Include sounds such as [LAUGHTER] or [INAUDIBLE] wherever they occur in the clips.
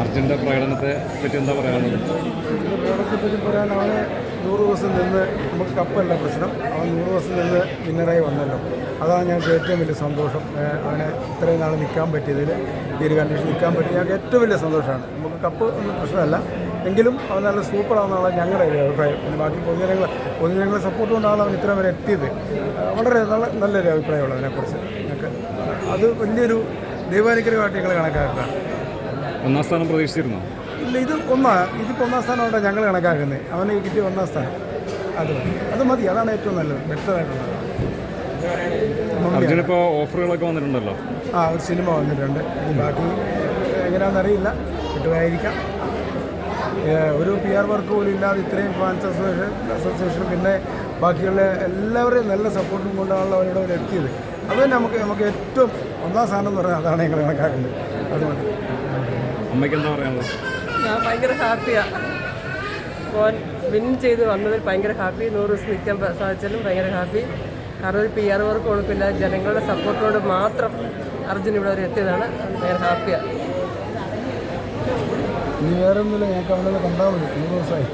അർജുന്റെ പ്രകടനത്തെ പറ്റി എന്താ പറയാനുള്ളത്? പ്രകടനത്തെ പറ്റി പറയാൻ അവന് നൂറ് ദിവസം നിന്ന് നമുക്ക് കപ്പല്ല പ്രശ്നം. അവൻ നൂറ് ദിവസം നിന്ന് വിന്നറായി വന്നല്ലോ. അതാണ് ഞങ്ങൾക്ക് ഏറ്റവും വലിയ സന്തോഷം. അവനെ ഇത്രയും നാൾ നിൽക്കാൻ പറ്റിയതിൽ ഈ ഒരു കണ്ടീഷൻ നിൽക്കാൻ പറ്റി ഞങ്ങൾക്ക് ഏറ്റവും വലിയ സന്തോഷമാണ്. നമുക്ക് കപ്പ് ഒന്നും പ്രശ്നമല്ല. എങ്കിലും അവൻ നല്ല സൂപ്പറാണെന്നുള്ള ഞങ്ങളുടെ ഒരു അഭിപ്രായം. പിന്നെ ബാക്കി പൊതുജനങ്ങൾ പൊതുജനങ്ങളെ സപ്പോർട്ട് കൊണ്ടാണ് അവൻ ഇത്രയും വരെ എത്തിയത്. വളരെ നല്ല നല്ലൊരു അഭിപ്രായമുള്ള അതിനെക്കുറിച്ച്. ഞങ്ങൾക്ക് അത് വലിയൊരു ദൈവാനുഗ്രഹമായിട്ട് ഞങ്ങൾ കണക്കാക്കുകയാണ്. ഒന്നാം സ്ഥാനം പ്രതീക്ഷിച്ചിരുന്നോ? ഇല്ല ഇത് ഒന്നാ ഇതിപ്പോൾ ഒന്നാം സ്ഥാനമാണ് ഞങ്ങൾ കണക്കാക്കുന്നത്. അവനെ കിട്ടിയ ഒന്നാം സ്ഥാനം. അത് മതി. അത് മതി. അതാണ് ഏറ്റവും നല്ലത്. ബെറ്ററായിട്ടുള്ളത് ഇപ്പോൾ ഓഫറുകളൊക്കെ വന്നിട്ടുണ്ടല്ലോ? ആ ഒരു സിനിമ വന്നിട്ടുണ്ട്. ബാക്കി ബാക്കി എങ്ങനെയാണെന്നറിയില്ല കിട്ടുമായിരിക്കാം ഒരു പി ആർ വർക്ക് പോലും ഇല്ലാതെ ഇത്രയും ഫാൻസ് അസോസിയേഷൻ അസോസിയേഷൻ പിന്നെ ബാക്കിയുള്ള എല്ലാവരെയും നല്ല സപ്പോർട്ടും കൊണ്ടാണല്ലോ അവരുടെ ഒരു എത്തിയത് അത് തന്നെ നമുക്ക് നമുക്ക് ഏറ്റവും ഒന്നാം സ്ഥാനം എന്ന് പറഞ്ഞാൽ അതാണ് ഞങ്ങൾ കണക്കാക്കുന്നത്. അത് മതി. അമ്മയ്ക്ക് എന്താ പറയാനുള്ളത്? ഞാൻ ഭയങ്കര ഹാപ്പിയാണ് മോൻ വിൻ ചെയ്ത് വന്നതിൽ ഭയങ്കര ഹാപ്പി. നൂറ് ദിവസം നിൽക്കാൻ സാധിച്ചാലും ഭയങ്കര ഹാപ്പി. കാരണം ഒരു പി ആർ വർക്ക് കൊടുക്കില്ല ജനങ്ങളുടെ സപ്പോർട്ടോട് മാത്രം അർജുൻ ഇവിടെ വരെ എത്തിയതാണ്. ഭയങ്കര ഹാപ്പിയാണ് ഇനി വേറെ ഒന്നുമില്ല ഞങ്ങൾക്ക് അവനൊന്ന് കണ്ടാൽ മതി. മൂന്ന് ദിവസമായി.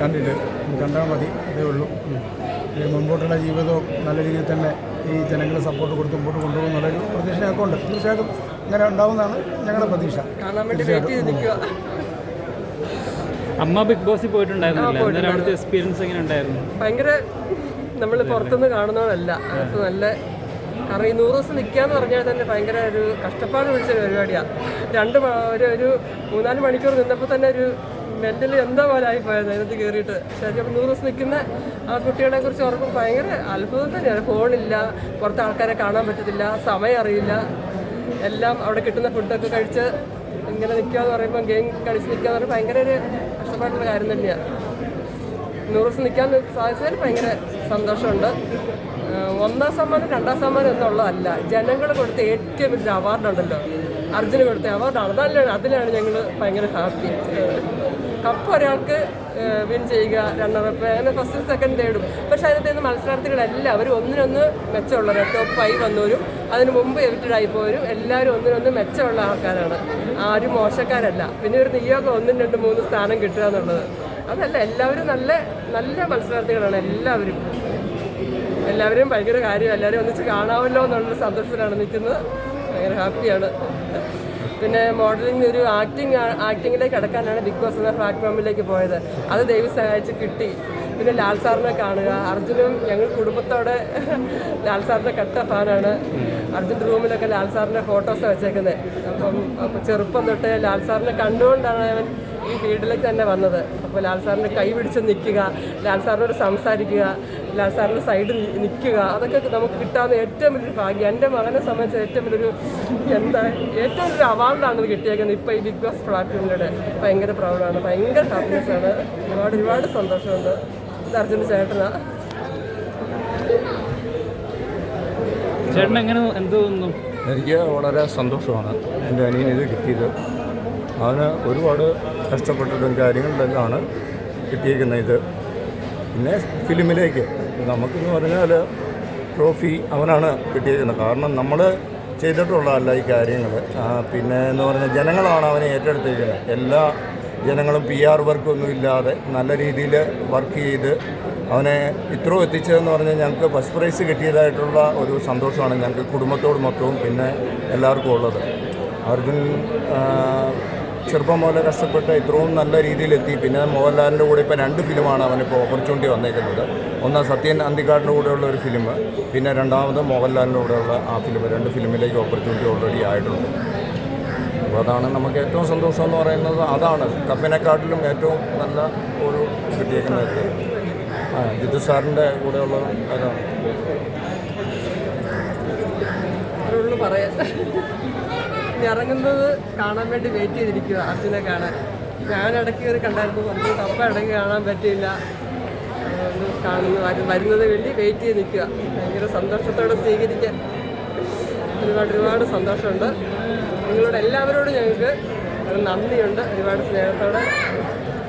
കണ്ടിട്ട്. കണ്ടാൽ മതി. അതേ ഉള്ളൂ. മുമ്പോട്ടുള്ള ജീവിതവും നല്ല രീതിയിൽ തന്നെ ഈ ജനങ്ങളെ സപ്പോർട്ട് കൊടുത്ത് മുമ്പോട്ട് കൊണ്ടുപോകും എന്നുള്ളൊരു പ്രതീക്ഷ ഞങ്ങൾക്കുണ്ട് തീർച്ചയായിട്ടും ഇങ്ങനെ ഉണ്ടാവുന്നതാണ് ഞങ്ങളുടെ പ്രതീക്ഷ. അമ്മ ബിഗ് ബോസിൽ പോയിട്ടുണ്ടായിരുന്നു അന്നേരം അവിടുത്തെ എക്സ്പീരിയൻസ് എങ്ങനെ ഉണ്ടായിരുന്നു? ഭയങ്കര നമ്മൾ പുറത്തുനിന്ന് കാണുന്നവരല്ല. അത് നല്ല കാരണം ഈ നൂറ് ദിവസം നിൽക്കുക എന്ന് പറഞ്ഞാൽ തന്നെ ഭയങ്കര ഒരു കഷ്ടപ്പാട് പിടിച്ച പരിപാടിയാണ് രണ്ട് ഒരു ഒരു മൂന്നാൽ മണിക്കൂർ നിന്നപ്പോൾ തന്നെ ഒരു മെന്റലി എന്താ പോലെ ആയിപ്പോയത് അതിനകത്ത് കയറിയിട്ട്. ശരി അപ്പോൾ നൂറ് ദിവസം നിൽക്കുന്ന ആ കുട്ടികളെ കുറിച്ച് ഓർക്കും ഭയങ്കര അത്ഭുതം തന്നെയാണ്. ഫോണില്ല പുറത്ത് ആൾക്കാരെ കാണാൻ പറ്റത്തില്ല സമയം അറിയില്ല. എല്ലാം അവിടെ കിട്ടുന്ന ഫുഡൊക്കെ കഴിച്ച് ഇങ്ങനെ നിൽക്കുക എന്ന് പറയുമ്പോൾ ഗെയിം കളിച്ച് നിൽക്കുക എന്ന് പറയുമ്പോൾ ഭയങ്കര ഒരു കഷ്ടപ്പാടുള്ള കാര്യം തന്നെയാണ് നൂറ് ദിവസം നിൽക്കാൻ സാധിച്ചാൽ ഭയങ്കര സന്തോഷമുണ്ട്. ഒന്നാം സമ്മാനം രണ്ടാം സമ്മാനം എന്നുള്ളതല്ല. ജനങ്ങൾ കൊടുത്ത ഏറ്റവും വലിയ അവാർഡുണ്ടല്ലോ അർജുന് കൊടുത്ത അവാർഡ് അതല്ല അതിലാണ് ഞങ്ങൾ ഭയങ്കര ഹാപ്പി കപ്പ് ഒരാൾക്ക് വിൻ ചെയ്യുക റണ്ണറപ്പ് അങ്ങനെ ഫസ്റ്റ് സെക്കൻഡ് തേർഡും പക്ഷേ അതിനകത്ത് നിന്ന് മത്സരാർത്ഥികളെല്ലാവരും ഒന്നിനൊന്ന് മെച്ചമുള്ളവർ ടോപ്പ് ഫൈവ് വന്നവരും അതിന് മുമ്പ് എവിറ്റഡായി പോരും എല്ലാവരും ഒന്നിനൊന്ന് മെച്ചമുള്ള ആൾക്കാരാണ്. ആരും മോശക്കാരല്ല. പിന്നെ ഒരു നിയോഗം ഒന്നും രണ്ട് മൂന്ന് സ്ഥാനം കിട്ടുക എന്നുള്ളത്. അതല്ല എല്ലാവരും നല്ല നല്ല മത്സരാർത്ഥികളാണ് എല്ലാവരും. എല്ലാവരും ഭയങ്കര കാര്യം. എല്ലാവരും ഒന്നിച്ച് കാണാമല്ലോ എന്നുള്ള സന്തോഷത്തിലാണ് നിൽക്കുന്നത്. ഭയങ്കര ഹാപ്പിയാണ്. പിന്നെ മോഡലിംഗ് ഒരു ആക്ടിങ് ആക്ടിങ്ങിലേക്ക് കടക്കാനാണ് ബിഗ് ബോസ് എന്ന പ്ലാറ്റ്ഫോമിലേക്ക് പോയത്. അത് ദൈവം സഹായിച്ച് കിട്ടി. പിന്നെ ലാൽ സാറിനെ കാണുക. അർജുനും ഞങ്ങൾ കുടുംബത്തോടെ [LAUGHS] ലാൽ സാറിന്റെ കട്ട ഫാനാണ്. അർജുന്റെ റൂമിലൊക്കെ ലാൽ സാറിന്റെ ഫോട്ടോസ് വെച്ചേക്കുന്നത് അപ്പം ചെറുപ്പം തൊട്ടേ ലാൽ സാറിനെ കണ്ടുകൊണ്ടാണ് അവൻ ഈ ഫീൽഡിലേക്ക് തന്നെ വന്നത്. അപ്പോൾ ലാൽ സാറിന്റെ കൈ പിടിച്ച് നിൽക്കുക ലാൽ സാറിനോട് സംസാരിക്കുക ലാൽ സാറിന്റെ സൈഡിൽ നിൽക്കുക അതൊക്കെ നമുക്ക് കിട്ടാവുന്ന ഏറ്റവും വലിയൊരു ഭാഗ്യം. എന്റെ മകനെ സംബന്ധിച്ച് ഏറ്റവും വലിയൊരു എന്താ ഏറ്റവും വലിയൊരു അവാർഡാണ് ഇത് കിട്ടിയേക്കുന്നത്. ഇപ്പോൾ ഈ ബിഗ് ബോസ് പ്ലാറ്റ്ഫോമിലൂടെ ഭയങ്കര പ്രൗഡാണ് ഭയങ്കര ഹാപ്പിനെസ് ആണ്. ഒരുപാട് ഒരുപാട് സന്തോഷമുണ്ട്. ഇത് അർജുന്റെ ചേട്ടനാ. ചേട്ടൻ എങ്ങനെ എന്ത് തോന്നുന്നു എനിക്ക് വളരെ സന്തോഷമാണ്. എന്റെ അനിയന് ഇത് കിട്ടിയത്. അവന് ഒരുപാട് കഷ്ടപ്പെട്ടിട്ടും കാര്യങ്ങളിലെല്ലാമാണ് കിട്ടിയിരിക്കുന്നത് ഇത്. പിന്നെ ഫിലിമിലേക്ക്. നമുക്കെന്ന് പറഞ്ഞാൽ ട്രോഫി അവനാണ് കിട്ടിയിരിക്കുന്നത്. കാരണം നമ്മൾ ചെയ്തിട്ടുള്ളതല്ല ഈ കാര്യങ്ങൾ പിന്നെ എന്ന് പറഞ്ഞാൽ ജനങ്ങളാണ് അവനെ ഏറ്റെടുത്തിരിക്കുന്നത്. എല്ലാ ജനങ്ങളും പി ആർ വർക്കൊന്നും ഇല്ലാതെ നല്ല രീതിയിൽ വർക്ക് ചെയ്ത് അവനെ ഇത്രയും എത്തിച്ചതെന്ന് പറഞ്ഞാൽ ഞങ്ങൾക്ക് ഫസ്റ്റ് പ്രൈസ് കിട്ടിയതായിട്ടുള്ള ഒരു സന്തോഷമാണ് ഞങ്ങൾക്ക് കുടുംബത്തോട് മൊത്തവും പിന്നെ എല്ലാവർക്കും ഉള്ളത്. അർജുൻ ചെറുപ്പം മുതലേ കഷ്ടപ്പെട്ട് ഇത്രയും നല്ല രീതിയിലെത്തി. പിന്നെ മോഹൻലാലിന്റെ കൂടെ ഇപ്പോൾ രണ്ട് ഫിലിമാണ് അവനിപ്പോൾ ഓപ്പർച്യൂണിറ്റി വന്നേക്കുന്നത്. ഒന്ന് സത്യൻ അന്തിക്കാടിന്റെ കൂടെയുള്ള ഒരു ഫിലിം പിന്നെ രണ്ടാമത് മോഹൻലാലിന്റെ കൂടെയുള്ള ആ ഫിലിം. രണ്ട് ഫിലിമിലേക്ക് ഓപ്പർച്യൂണിറ്റി ഓൾറെഡി ആയിട്ടുണ്ട്. അപ്പോൾ അതാണ് നമുക്ക് ഏറ്റവും സന്തോഷം എന്ന് പറയുന്നത്. അതാണ് കപ്പിനെക്കാട്ടിലും ഏറ്റവും നല്ല ഒരു കിട്ടിയേക്കുന്നത് ആ ജിത്തു സാറിന്റെ കൂടെയുള്ള അതാണ്. ഉള്ളു ഇറങ്ങുന്നത് കാണാൻ വേണ്ടി വെയിറ്റ് ചെയ്തിരിക്കുക അർജുനെ കാണാൻ. ഞാൻ ഇടയ്ക്ക് കയറി കണ്ടായിരുന്നു നമുക്ക് കപ്പ ഇടയ്ക്ക് കാണാൻ പറ്റിയില്ല. കാണുന്നു അത് വരുന്നത് വേണ്ടി വെയിറ്റ് ചെയ്ത് നിൽക്കുക ഭയങ്കര സന്തോഷത്തോടെ സ്വീകരിക്കാൻ. ഒരുപാട് ഒരുപാട് സന്തോഷമുണ്ട്. നിങ്ങളോട് എല്ലാവരോടും ഞങ്ങൾക്ക് നന്ദിയുണ്ട് ഒരുപാട് സ്നേഹത്തോടെ.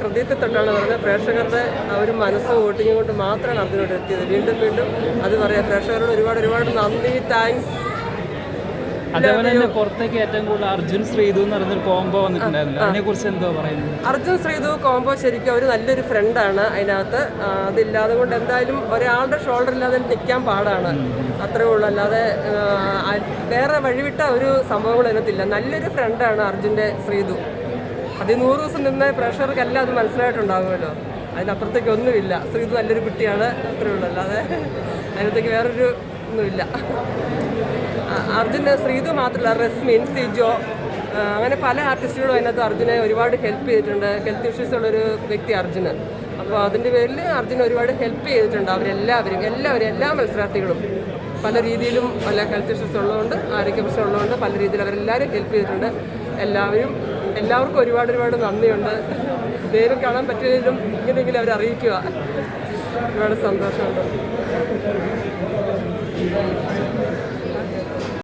ഹൃദയത്തിൽ തൊട്ടാണ് പറഞ്ഞത് പ്രേക്ഷകരുടെ ആ ഒരു മനസ്സും വോട്ടിങ്ങും കൊണ്ട് മാത്രമാണ് അതിനോട് എത്തിയത്. വീണ്ടും വീണ്ടും അത് പറയാം പ്രേക്ഷകരോട് ഒരുപാട് ഒരുപാട് നന്ദി താങ്ക്സ് അതേപോലെ തന്നെ പുറത്തേക്ക് ഏറ്റവും കൂടുതൽ അർജുൻ ശ്രീതു എന്ന് പറഞ്ഞൊരു കോംബോ വന്നിട്ടുണ്ടായിരുന്നു. അതിനെ കുറിച്ച് എന്തോ പറയുന്നത് അർജുൻ ശ്രീതു കോംബോ ശരിക്കും ഒരു നല്ലൊരു ഫ്രണ്ടാണ് അതിനകത്ത്. അതില്ലാതെ കൊണ്ട് എന്തായാലും ഒരാളുടെ ഷോൾഡർ ഇല്ലാതെ നിൽക്കാൻ പാടാണ്. അത്രേ ഉള്ളൂ. അല്ലാതെ വേറെ വഴിവിട്ട ഒരു സംഭവങ്ങൾ അതിനകത്തില്ല. നല്ലൊരു ഫ്രണ്ടാണ് അർജുന്റെ ശ്രീതു അത് നൂറ് ദിവസം നിന്ന പ്രേക്ഷകർക്കെല്ലാം അത് മനസ്സിലായിട്ടുണ്ടാകുമല്ലോ അതിനപ്പുറത്തേക്ക് ഒന്നുമില്ല. ശ്രീതു നല്ലൊരു കുട്ടിയാണ്. അത്രേ ഉള്ളൂ. അല്ലാതെ അതിനകത്തേക്ക് വേറൊരു ഒന്നുമില്ല. അർജുന് ശ്രീതു മാത്രമല്ല റസ്മിൻ സിജോ അങ്ങനെ പല ആർട്ടിസ്റ്റുകളും അതിനകത്ത് അർജുനെ ഒരുപാട് ഹെൽപ്പ് ചെയ്തിട്ടുണ്ട്. ഹെൽത്ത് ഇഷ്യൂസ് ഉള്ളൊരു വ്യക്തി അർജുന്. അപ്പോൾ അതിന്റെ പേരിൽ അർജുൻ ഒരുപാട് ഹെൽപ്പ് ചെയ്തിട്ടുണ്ട് അവരെല്ലാവരും. എല്ലാവരും എല്ലാ മത്സരാർത്ഥികളും. പല രീതിയിലും പല ഹെൽത്ത് ഇഷ്യൂസ് ഉള്ളതുകൊണ്ട് ആരോഗ്യ പ്രശ്നം ഉള്ളതുകൊണ്ട് പല രീതിയിൽ അവരെല്ലാവരും ഹെൽപ്പ് ചെയ്തിട്ടുണ്ട്. എല്ലാവരും എല്ലാവർക്കും ഒരുപാട് ഒരുപാട് നന്ദിയുണ്ട്. നേരിൽ കാണാൻ പറ്റില്ലെങ്കിലും ഇങ്ങനെയെങ്കിലും അവർ അറിയിക്കുക ഒരുപാട് സന്തോഷമുണ്ട്. Obrigado.